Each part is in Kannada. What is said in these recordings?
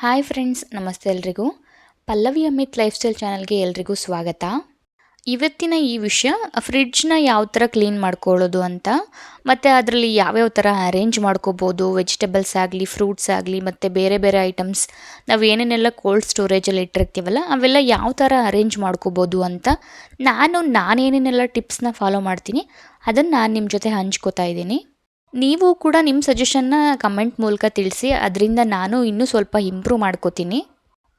ಹಾಯ್ ಫ್ರೆಂಡ್ಸ್, ನಮಸ್ತೆ ಎಲ್ರಿಗೂ. ಪಲ್ಲವಿ ಅಮಿತ್ ಲೈಫ್ ಸ್ಟೈಲ್ ಚಾನಲ್ಗೆ ಎಲ್ರಿಗೂ ಸ್ವಾಗತ. ಇವತ್ತಿನ ಈ ವಿಷಯ, ಫ್ರಿಡ್ಜ್ನ ಯಾವ ಥರ ಕ್ಲೀನ್ ಮಾಡ್ಕೊಳ್ಳೋದು ಅಂತ, ಮತ್ತು ಅದರಲ್ಲಿ ಯಾವ್ಯಾವ ಥರ ಅರೇಂಜ್ ಮಾಡ್ಕೋಬೋದು, ವೆಜಿಟೇಬಲ್ಸ್ ಆಗಲಿ, ಫ್ರೂಟ್ಸ್ ಆಗಲಿ, ಮತ್ತು ಬೇರೆ ಬೇರೆ ಐಟಮ್ಸ್ ನಾವು ಏನೇನೆಲ್ಲ ಕೋಲ್ಡ್ ಸ್ಟೋರೇಜಲ್ಲಿ ಇಟ್ಟಿರ್ತೀವಲ್ಲ, ಅವೆಲ್ಲ ಯಾವ ಥರ ಅರೇಂಜ್ ಮಾಡ್ಕೋಬೋದು ಅಂತ ನಾನು ನಾನೇನೇನೆಲ್ಲ ಟಿಪ್ಸ್ನ ಫಾಲೋ ಮಾಡ್ತೀನಿ, ಅದನ್ನು ನಾನು ನಿಮ್ಮ ಜೊತೆ ಹಂಚ್ಕೋತಾ ಇದ್ದೀನಿ. ನೀವು ಕೂಡ ನಿಮ್ಮ ಸಜೆಷನ್ನ ಕಮೆಂಟ್ ಮೂಲಕ ತಿಳಿಸಿ, ಅದರಿಂದ ನಾನು ಇನ್ನೂ ಸ್ವಲ್ಪ ಇಂಪ್ರೂವ್ ಮಾಡ್ಕೋತೀನಿ.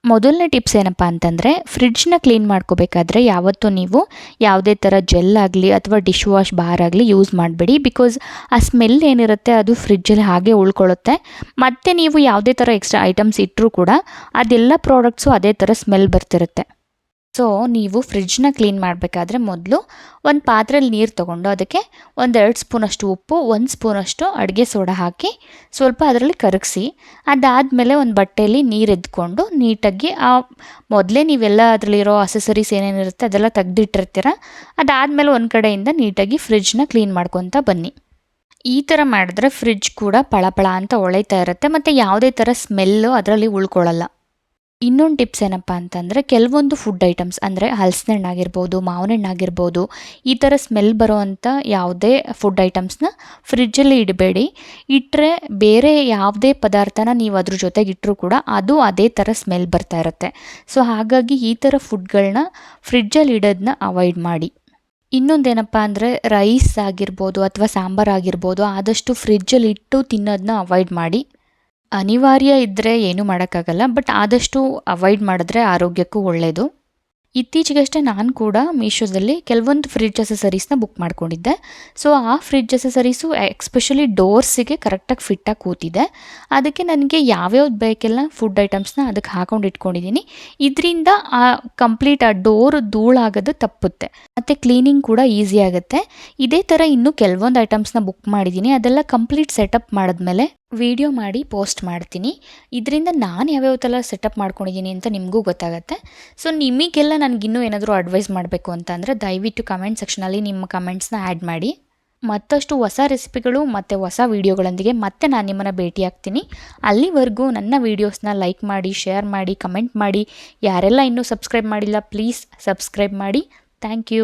ಮೊದಲನೇ ಟಿಪ್ಸ್ ಏನಪ್ಪ ಅಂತಂದರೆ ಫ್ರಿಡ್ಜ್ನ ಕ್ಲೀನ್ ಮಾಡ್ಕೋಬೇಕಾದ್ರೆ ಯಾವತ್ತೂ ನೀವು ಯಾವುದೇ ಥರ ಜೆಲ್ ಆಗಲಿ ಅಥವಾ ಡಿಶ್ ವಾಶ್ ಬಾರ್ ಆಗಲಿ ಯೂಸ್ ಮಾಡಬೇಡಿ ಬಿಕಾಸ್ ಆ ಸ್ಮೆಲ್ ಏನಿರುತ್ತೆ ಅದು ಫ್ರಿಡ್ಜಲ್ಲಿ ಹಾಗೆ ಉಳ್ಕೊಳ್ಳುತ್ತೆ. ಮತ್ತು ನೀವು ಯಾವುದೇ ಥರ ಎಕ್ಸ್ಟ್ರಾ ಐಟಮ್ಸ್ ಇಟ್ಟರೂ ಕೂಡ, ಅದೆಲ್ಲ ಪ್ರಾಡಕ್ಟ್ಸು ಅದೇ ಥರ ಸ್ಮೆಲ್ ಬರ್ತಿರುತ್ತೆ. ಸೊ ನೀವು ಫ್ರಿಡ್ಜ್ನ ಕ್ಲೀನ್ ಮಾಡಬೇಕಾದ್ರೆ ಮೊದಲು ಒಂದು ಪಾತ್ರೆಯಲ್ಲಿ ನೀರು ತೊಗೊಂಡು ಅದಕ್ಕೆ ಒಂದೆರಡು ಸ್ಪೂನಷ್ಟು ಉಪ್ಪು, ಒಂದು ಸ್ಪೂನಷ್ಟು ಅಡುಗೆ ಸೋಡಾ ಹಾಕಿ ಸ್ವಲ್ಪ ಅದರಲ್ಲಿ ಕರಗಿಸಿ. ಅದಾದಮೇಲೆ ಒಂದು ಬಟ್ಟೆಯಲ್ಲಿ ನೀರು ಎದ್ಕೊಂಡು ನೀಟಾಗಿ ಆ ಮೊದಲೇ ನೀವೆಲ್ಲ ಅದರಲ್ಲಿರೋ ಅಸೆಸರೀಸ್ ಏನೇನಿರುತ್ತೆ ಅದೆಲ್ಲ ತೆಗ್ದಿಟ್ಟಿರ್ತೀರ, ಅದಾದಮೇಲೆ ಒಂದು ಕಡೆಯಿಂದ ನೀಟಾಗಿ ಫ್ರಿಡ್ಜ್ನ ಕ್ಲೀನ್ ಮಾಡ್ಕೊತ ಬನ್ನಿ. ಈ ಥರ ಮಾಡಿದ್ರೆ ಫ್ರಿಡ್ಜ್ ಕೂಡ ಪಳಪಳ ಅಂತ ಹೊಳಿತಾ ಇರುತ್ತೆ, ಮತ್ತು ಯಾವುದೇ ಥರ ಸ್ಮೆಲ್ಲು ಅದರಲ್ಲಿ ಉಳ್ಕೊಳ್ಳಲ್ಲ ಇನ್ನೊಂದು ಟಿಪ್ಸ್ ಏನಪ್ಪ ಅಂತಂದರೆ ಕೆಲವೊಂದು ಫುಡ್ ಐಟಮ್ಸ್ ಅಂದರೆ ಹಲ್ಸಿನ ಹಣ್ಣು ಆಗಿರ್ಬೋದು ಮಾವಿನ ಹಣ್ಣು ಆಗಿರ್ಬೋದು ಈ ಥರ ಸ್ಮೆಲ್ ಬರೋವಂಥ ಯಾವುದೇ ಫುಡ್ ಐಟಮ್ಸ್ನ ಫ್ರಿಜ್ಜಲ್ಲಿ ಇಡಬೇಡಿ. ಇಟ್ಟರೆ ಬೇರೆ ಯಾವುದೇ ಪದಾರ್ಥನ ನೀವು ಅದ್ರ ಜೊತೆಗೆ ಇಟ್ಟರೂ ಕೂಡ ಅದು ಅದೇ ಥರ ಸ್ಮೆಲ್ ಬರ್ತಾ ಇರುತ್ತೆ. ಸೊ ಹಾಗಾಗಿ ಈ ಥರ ಫುಡ್ಗಳನ್ನ ಫ್ರಿಜ್ಜಲ್ಲಿ ಇಡೋದನ್ನ ಅವಾಯ್ಡ್ ಮಾಡಿ. ಇನ್ನೊಂದೇನಪ್ಪ ಅಂದರೆ ರೈಸ್ ಆಗಿರ್ಬೋದು ಅಥವಾ ಸಾಂಬಾರ್ ಆಗಿರ್ಬೋದು, ಆದಷ್ಟು ಫ್ರಿಜ್ಜಲ್ಲಿ ಇಟ್ಟು ತಿನ್ನೋದನ್ನ ಅವಾಯ್ಡ್ ಮಾಡಿ. ಅನಿವಾರ್ಯ ಇದ್ದರೆ ಏನೂ ಮಾಡೋಕ್ಕಾಗಲ್ಲ, ಬಟ್ ಆದಷ್ಟು ಅವಾಯ್ಡ್ ಮಾಡಿದ್ರೆ ಆರೋಗ್ಯಕ್ಕೂ ಒಳ್ಳೆಯದು ಇತ್ತೀಚೆಗಷ್ಟೇ ನಾನು ಕೂಡ ಮೀಶೋದಲ್ಲಿ ಕೆಲವೊಂದು ಫ್ರಿಡ್ಜ್ ಅಸೆಸರೀಸ್ನ ಬುಕ್ ಮಾಡ್ಕೊಂಡಿದ್ದೆ. ಸೊ ಆ ಫ್ರಿಡ್ಜ್ ಅಸೆಸರೀಸು ಎಕ್ಸ್ಪೆಷಲಿ ಡೋರ್ಸಿಗೆ ಕರೆಕ್ಟಾಗಿ ಫಿಟ್ಟಾಗಿ ಕೂತಿದೆ. ಅದಕ್ಕೆ ನನಗೆ ಯಾವ್ಯಾವ್ದು ಬೇಕೆಲ್ಲ ಫುಡ್ ಐಟಮ್ಸ್ನ ಅದಕ್ಕೆ ಹಾಕೊಂಡು ಇಟ್ಕೊಂಡಿದ್ದೀನಿ. ಇದರಿಂದ ಆ ಕಂಪ್ಲೀಟ್ ಆ ಡೋರ್ ಧೂಳಾಗೋದು ತಪ್ಪುತ್ತೆ. ಮತ್ತು ಕ್ಲೀನಿಂಗ್ ಕೂಡ ಈಸಿ ಆಗುತ್ತೆ. ಇದೇ ಥರ ಇನ್ನೂ ಕೆಲವೊಂದು ಐಟಮ್ಸ್ನ ಬುಕ್ ಮಾಡಿದ್ದೀನಿ. ಅದೆಲ್ಲ ಕಂಪ್ಲೀಟ್ ಸೆಟಪ್ ಮಾಡಿದ್ಮೇಲೆ ವಿಡಿಯೋ ಮಾಡಿ ಪೋಸ್ಟ್ ಮಾಡ್ತೀನಿ. ಇದರಿಂದ ನಾನು ಯಾವ್ಯಾವ ಥರ ಸೆಟಪ್ ಮಾಡ್ಕೊಂಡಿದ್ದೀನಿ ಅಂತ ನಿಮಗೂ ಗೊತ್ತಾಗುತ್ತೆ. ಸೊ ನಿಮಗೆಲ್ಲ ನನಗಿನ್ನೂ ಏನಾದರೂ ಅಡ್ವೈಸ್ ಮಾಡಬೇಕು ಅಂತ ಅಂದರೆ ದಯವಿಟ್ಟು ಕಮೆಂಟ್ ಸೆಕ್ಷನಲ್ಲಿ ನಿಮ್ಮ ಕಮೆಂಟ್ಸ್ನ ಆ್ಯಡ್ ಮಾಡಿ. ಮತ್ತಷ್ಟು ಹೊಸ ರೆಸಿಪಿಗಳು ಮತ್ತು ಹೊಸ ವೀಡಿಯೋಗಳೊಂದಿಗೆ ಮತ್ತೆ ನಾನು ನಿಮ್ಮನ್ನು ಭೇಟಿ ಆಗ್ತೀನಿ. ಅಲ್ಲಿವರೆಗೂ ನನ್ನ ವೀಡಿಯೋಸ್ನ ಲೈಕ್ ಮಾಡಿ ಶೇರ್ ಮಾಡಿ ಕಮೆಂಟ್ ಮಾಡಿ. ಯಾರೆಲ್ಲ ಇನ್ನೂ ಸಬ್ಸ್ಕ್ರೈಬ್ ಮಾಡಿಲ್ಲ ಪ್ಲೀಸ್ ಸಬ್ಸ್ಕ್ರೈಬ್ ಮಾಡಿ. Thank you